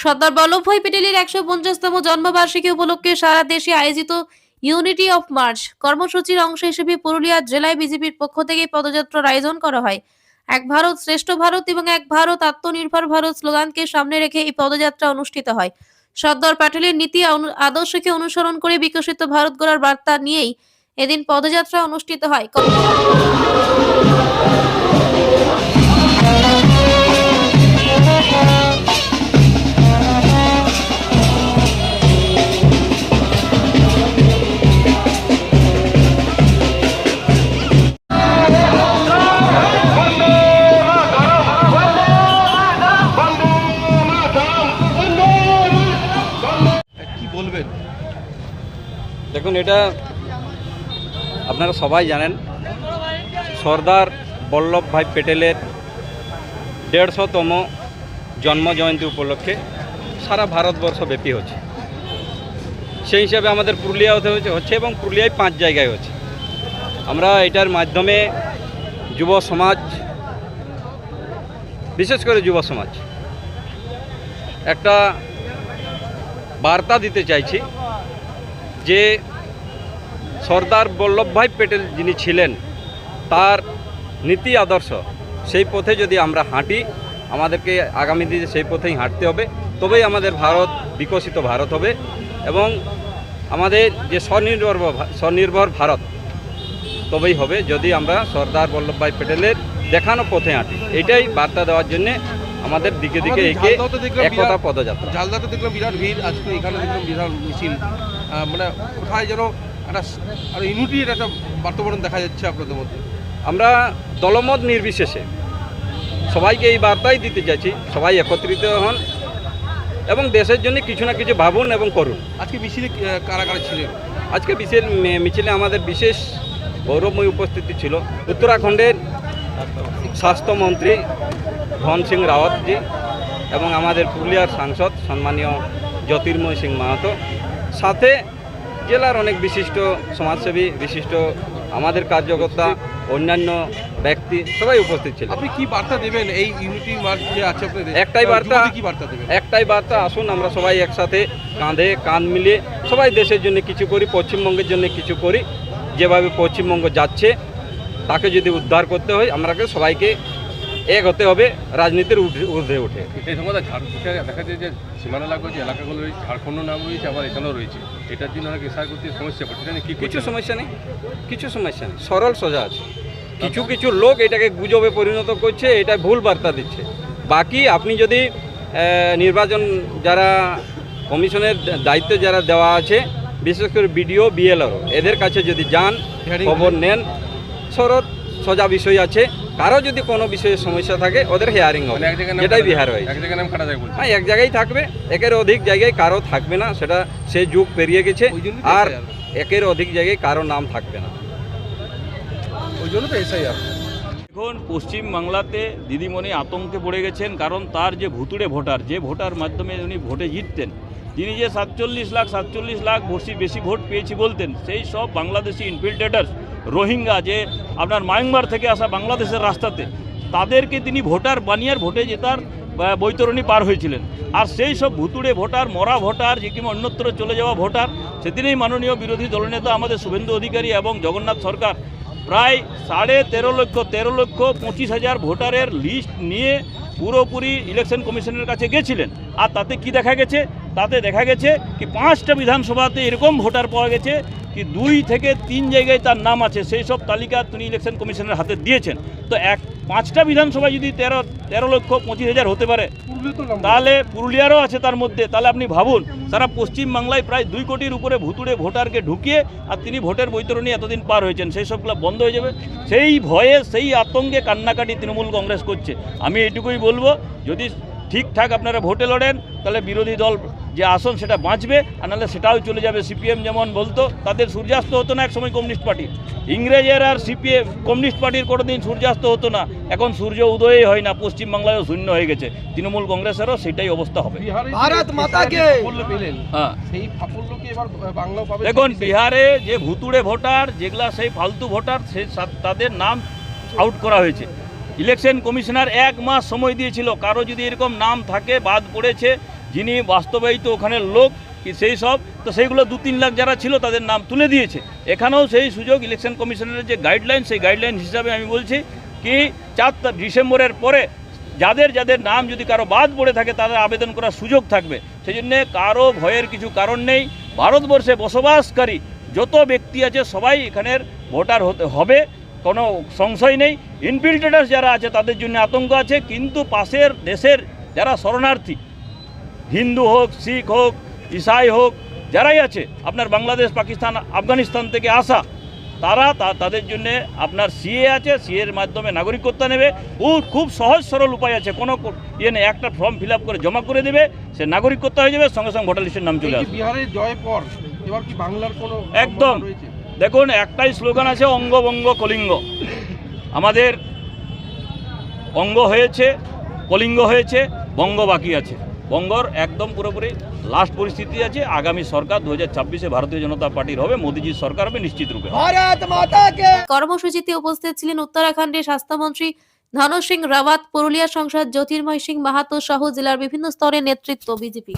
সর্দার বল্লভভাই পেটেলের একশো পঞ্চাশতম জন্মবার্ষিকী উপলক্ষে সারা দেশে আয়োজিত ইউনিটি অফ মার্চ কর্মসূচির অংশ হিসেবে পুরুলিয়া জেলায় বিজেপির পক্ষ থেকে পদযাত্রার আয়োজন করা হয়। এক ভারত শ্রেষ্ঠ ভারত এবং এক ভারত আত্মনির্ভর ভারত স্লোগানকে সামনে রেখে এই পদযাত্রা অনুষ্ঠিত হয়। সর্দার প্যাটেলের নীতি আদর্শকে অনুসরণ করে বিকশিত ভারত গড়ার বার্তা নিয়েই এদিন পদযাত্রা অনুষ্ঠিত হয়। দেখুন, এটা আপনারা সবাই জানেন, সর্দার বল্লভভাই পেটেলের দেড়শোতম জন্ম জয়ন্তী উপলক্ষে সারা ভারতবর্ষ ব্যাপী হচ্ছে। সেই হিসাবে আমাদের পুরুলিয়া হচ্ছে এবং পুরুলিয়ায় পাঁচ জায়গায় হচ্ছে। আমরা এটার মাধ্যমে যুব সমাজ, বিশেষ করে যুব সমাজ, একটা বার্তা দিতে চাইছি। যে সর্দার বল্লভভাই প্যাটেল যিনি ছিলেন তার নীতি আদর্শ সেই পথে যদি আমরা হাঁটি আমাদেরকে আগামী দিনে সেই পথেই হাঁটতে হবে তবেই আমাদের ভারত বিকশিত ভারত হবে এবং আমাদের যে স্বনির্ভর স্বনির্ভর ভারত তবেই হবে যদি আমরা সর্দার বল্লভভাই প্যাটেলের দেখানো পথে হাঁটি। এটাই বার্তা দেওয়ার জন্যে আমাদের দিকে দিকে একে একতা পদযাত্রা। ঝালদাতে দেখলাম বিরাট ভিড় আজকে এখানে দেখলাম বিরাট মিছিল। মানে কোথায় যেন একটা আর ইউনিটির একটা বার্তাবরণ দেখা যাচ্ছে আপনাদের মধ্যে। আমরা দলমত নির্বিশেষে সবাইকে এই বার্তাই দিতে চাইছি সবাই একত্রিত হন এবং দেশের জন্য কিছু না কিছু ভাবুন এবং করুন। আজকে মিছিলে কারা কারা ছিলেন? আজকে বিশেষ মিছিলে আমাদের বিশেষ গৌরবময় উপস্থিতি ছিল। উত্তরাখণ্ডের স্বাস্থ্যমন্ত্রী ধন সিং রাওয়াতজি এবং আমাদের পুরুলিয়ার সাংসদ সম্মানীয় জ্যোতির্ময় সিং মাহাতো। সাথে জেলার অনেক বিশিষ্ট সমাজসেবী বিশিষ্ট আমাদের কার্যকর্তা অন্যান্য ব্যক্তি সবাই উপস্থিত ছিল। আপনি কি বার্তা দেবেন এই ইউনিটি মার্চ যে আছে আপনাদের? একটাই বার্তা- কি বার্তা দেবেন? একটাই বার্তা আসুন আমরা সবাই একসাথে কাঁধে কাঁধ মিলিয়ে সবাই দেশের জন্য কিছু করি পশ্চিমবঙ্গের জন্য কিছু করি। যেভাবে পশ্চিমবঙ্গ যাচ্ছে তাকে যদি উদ্ধার করতে হয় আমরাকে সবাইকে এক হতে হবে রাজনীতির ঊর্ধ্বে- উঠে সেই সময় ঝাড়খণ্ডে দেখা যায় যে সীমানা লাগোয়া যে এলাকাগুলো রয়েছে ঝাড়খণ্ড নাম রয়েছে আবার এখানেও রয়েছে। এটার জন্য অনেক এসআর করতে সমস্যা পড়ছে? এটা নিয়ে কিছু সমস্যা নেই কিছু সমস্যা নেই সরল সোজা আছে। কিছু কিছু লোক এটাকে গুজবে পরিণত করছে এটা ভুল বার্তা দিচ্ছে। বাকি আপনি যদি নির্বাচন যারা কমিশনের দায়িত্ব যারা দেওয়া আছে বিশেষ করে বিডিও বিএলআরও এদের কাছে যদি যান খবর নেন সরল সোজা বিষয় আছে। কারও যদি কোনো বিষয়ে সমস্যা থাকে ওদের হেয়ারিং হবে। মানে কাটা বিহার যায়- হয়েছে এক জায়গায় নাম কাটা যায় বলছে। হ্যাঁ এক জায়গায় থাকবে। একের অধিক জায়গায় কারও থাকবে না সেটা সেই যুগ পেরিয়ে গেছে। আর একের অধিক জায়গায় কারও নাম থাকবে না। ওই জন্য তো এসআইআর এখন পশ্চিম বাংলাতে দিদিমণি আতঙ্কে পড়ে গেছেন কারণ তার যে ভুতুড়ে ভোটার যে ভোটার মাধ্যমে উনি ভোটে জিততেন তিনি যে সাতচল্লিশ লাখ সাতচল্লিশ লাখ বেশি বেশি ভোট পেয়েছি বলতেন সেই সব বাংলাদেশি ইনফিল্ট্রেটার্স রোহিঙ্গা যে আপনার মায়ানমার থেকে আসা বাংলাদেশের রাস্তাতে, তাদেরকে তিনি ভোটার বানিয়ার ভোটে জেতার বৈতরণী পার হয়েছিলেন। আর সেই সব ভুতুড়ে ভোটার, মরা ভোটার, যে কিংবা অন্যত্র চলে যাওয়া ভোটার, সেদিনেই মাননীয় বিরোধী দলনেতা আমাদের শুভেন্দু অধিকারী এবং জগন্নাথ সরকার প্রায় সাড়ে তেরো লক্ষ তেরো লক্ষ পঁচিশ হাজার ভোটারের লিস্ট নিয়ে পুরোপুরি ইলেকশন কমিশনের কাছে গেছিলেন। আর তাতে কি দেখা গেছে? তাতে দেখা গেছে কি পাঁচটা বিধানসভাতে এরকম ভোটার পাওয়া গেছে কি দুই থেকে তিন জায়গায় তার নাম আছে সেই সব তালিকা তিনি ইলেকশন কমিশনের হাতে দিয়েছেন। তো এক পাঁচটা বিধানসভায় যদি তেরো তেরো লক্ষ পঁচিশ হাজার হতে পারে তাহলে পুরুলিয়ারও আছে তার মধ্যে তাহলে আপনি ভাবুন সারা পশ্চিম বাংলায় প্রায় দুই কোটির উপরে ভুতুড়ে ভোটারকে ঢুকিয়ে আর তিনি ভোটের বৈতরণী এতদিন পার হয়েছেন সেই সবগুলো বন্ধ হয়ে যাবে। সেই ভয়ে সেই আতঙ্কে কান্নাকাটি তৃণমূল কংগ্রেস করছে। আমি এইটুকুই বলব যদি ঠিকঠাক আপনারা ভোটে লড়েন তাহলে বিরোধী দল যে আসন সেটা বাঁচবে আর নাহলে সেটাও চলে যাবে। সিপিএম যেমন বলতো তাদের সূর্যাস্ত হতো না একসময় কমিউনিস্ট পার্টি। ইংরেজের আর সিপিএম কমিউনিস্ট পার্টির কোনোদিন সূর্যাস্ত হতো না। এখন সূর্য উদয়ই হয় না পশ্চিমবাংলায়ও শূন্য হয়ে গেছে। তৃণমূল কংগ্রেসেরও সেটাই অবস্থা হবে। হ্যাঁ। সেই সাফল্যকে এবার বাংলাও পাবে। দেখুন বিহারে যে ভুতুড়ে ভোটার যেগুলা সেই ফালতু ভোটার সে তাদের নাম আউট করা হয়েছে। ইলেকশন কমিশনার এক মাস সময় দিয়েছিল। কারও যদি এরকম নাম থাকে বাদ পড়েছে যিনি বাস্তবায়িত ওখানের লোক সেই সব, তো সেইগুলো দু তিন লাখ যারা ছিল তাদের নাম তুলে দিয়েছে। এখানেও সেই সুযোগ ইলেকশন কমিশনের যে গাইডলাইন সেই গাইডলাইন হিসাবে আমি বলছি কি, চার ডিসেম্বরের পরে যাদের যাদের নাম যদি কারও বাদ পড়ে থাকে, তাদের আবেদন করার সুযোগ থাকবে। সেই জন্যে কারও ভয়ের কিছু কারণ নেই। ভারতবর্ষে বসবাসকারী যত ব্যক্তি আছে, সবাই এখানের ভোটার হতে হবে, কোনো সংশয় নেই। ইনফিল্ট্রেটার্স যারা আছে, তাদের জন্য আতঙ্ক আছে, কিন্তু পাশের দেশের যারা শরণার্থী হিন্দু হোক শিখ হোক ইসাই হোক যারাই আছে আপনার বাংলাদেশ পাকিস্তান আফগানিস্তান থেকে আসা তারা তাদের জন্য আপনার সিএ আছে সিএর মাধ্যমে নাগরিকত্ব নেবে। ও খুব সহজ সরল উপায় আছে কোনো ইয়ে নেই একটা ফর্ম ফিল আপ করে জমা করে দেবে সে নাগরিকত্ব হয়ে যাবে সঙ্গে সঙ্গে ভোটার লিস্টের নাম চলে আসবে। বিহারের জয়ের পর এবার কি বাংলার কোনো একদম। দেখুন একটাই স্লোগান আছে অঙ্গবঙ্গ কলিঙ্গ। আমাদের অঙ্গ হয়েছে কলিঙ্গ হয়েছে বঙ্গ বাকি আছে। বঙ্গর একদম পুরোপুরি লাস্ট পরিস্থিতি আছে। আগামী সরকার দু হাজার ছাব্বিশে ভারতীয় জনতা পার্টির হবে। মোদীজির সরকার হবে নিশ্চিত রূপে। কর্মসূচিতে উপস্থিত ছিলেন উত্তরাখণ্ডের স্বাস্থ্যমন্ত্রী ধন সিং রাওয়াত পুরুলিয়া সংসদ জ্যোতির্ময় সিং মাহাতো সহ জেলার বিভিন্ন স্তরের নেতৃত্ব বিজেপি।